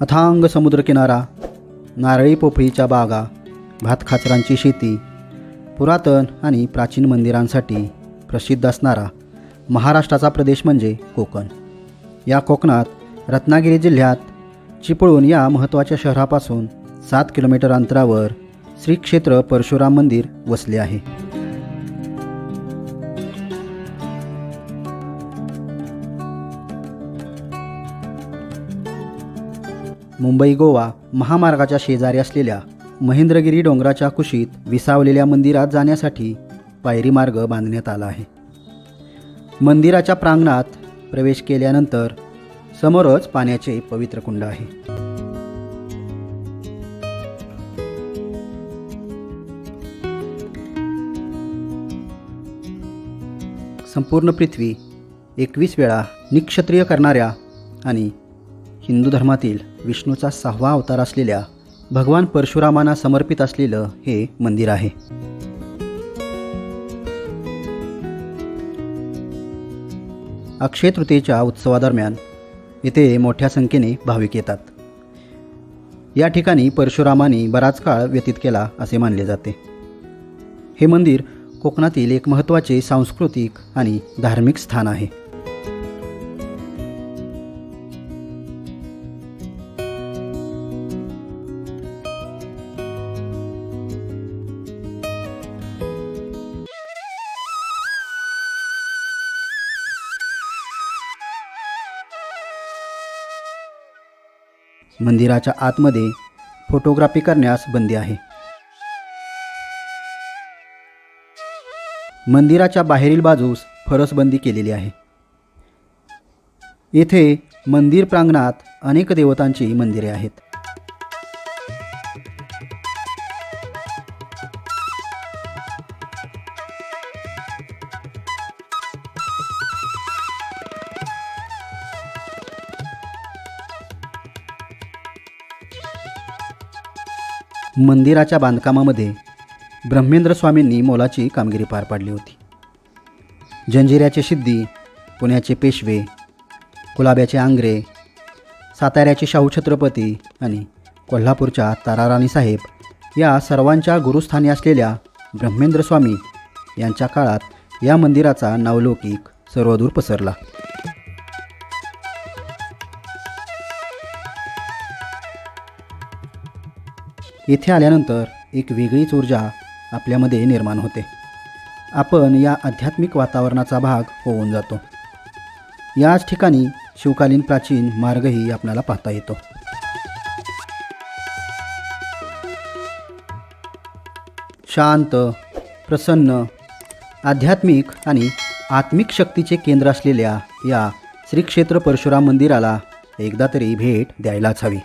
अथांग समुद्रकिनारा नारळी पोफळीच्या बागा भातखाचरांची शेती पुरातन आणि प्राचीन मंदिरांसाठी प्रसिद्ध असणारा महाराष्ट्राचा प्रदेश म्हणजे कोकण. या कोकणात रत्नागिरी जिल्ह्यात चिपळूण या महत्त्वाच्या शहरापासून सात किलोमीटर अंतरावर श्री क्षेत्र परशुराम मंदिर वसले आहे. मुंबई गोवा महामार्गाच्या शेजारी असलेल्या महेंद्रगिरी डोंगराच्या कुशीत विसावलेल्या मंदिरात जाण्यासाठी पायरी मार्ग बांधण्यात आला आहे. मंदिराच्या प्रांगणात प्रवेश केल्यानंतर समोरच पाण्याचे पवित्र कुंड आहे. संपूर्ण पृथ्वी एकवीस वेळा निक्षत्रिय करणाऱ्या आणि हिंदू धर्मातील विष्णूचा सहावा अवतार असलेल्या भगवान परशुरामांना समर्पित असलेलं हे मंदिर आहे. अक्षय तृतीयेच्या उत्सवादरम्यान येथे मोठ्या संख्येने भाविक येतात. या ठिकाणी परशुरामांनी बराच काळ व्यतीत केला असे मानले जाते. हे मंदिर कोकणातील एक महत्त्वाचे सांस्कृतिक आणि धार्मिक स्थान आहे. मंदिराच्या आतमध्ये फोटोग्राफी करण्यास बंदी आहे. मंदिराच्या बाहेरील बाजूस फरसबंदी केलेली आहे. येथे मंदिर प्रांगणात अनेक देवतांची मंदिरे आहेत. मंदिराच्या बांधकामामध्ये ब्रह्मेंद्र स्वामींनी मोलाची कामगिरी पार पाडली होती. जंजिऱ्याचे सिद्धी पुण्याचे पेशवे कुलाब्याचे आंग्रे साताऱ्याचे शाहू छत्रपती आणि कोल्हापूरच्या ताराराणी साहेब या सर्वांच्या गुरुस्थानी असलेल्या ब्रह्मेंद्र स्वामी यांच्या काळात या मंदिराचा नावलौकिक सर्वदूर पसरला. इथे आल्यानंतर एक वेगळीच ऊर्जा आपल्यामध्ये निर्माण होते. आपण या आध्यात्मिक वातावरणाचा भाग होऊन जातो. याच ठिकाणी शिवकालीन प्राचीन मार्गही आपल्याला पाहता येतो. शांत प्रसन्न आध्यात्मिक आणि आत्मिक शक्तीचे केंद्र असलेल्या या श्री क्षेत्र परशुराम मंदिराला एकदा तरी भेट द्यायलाच हवी.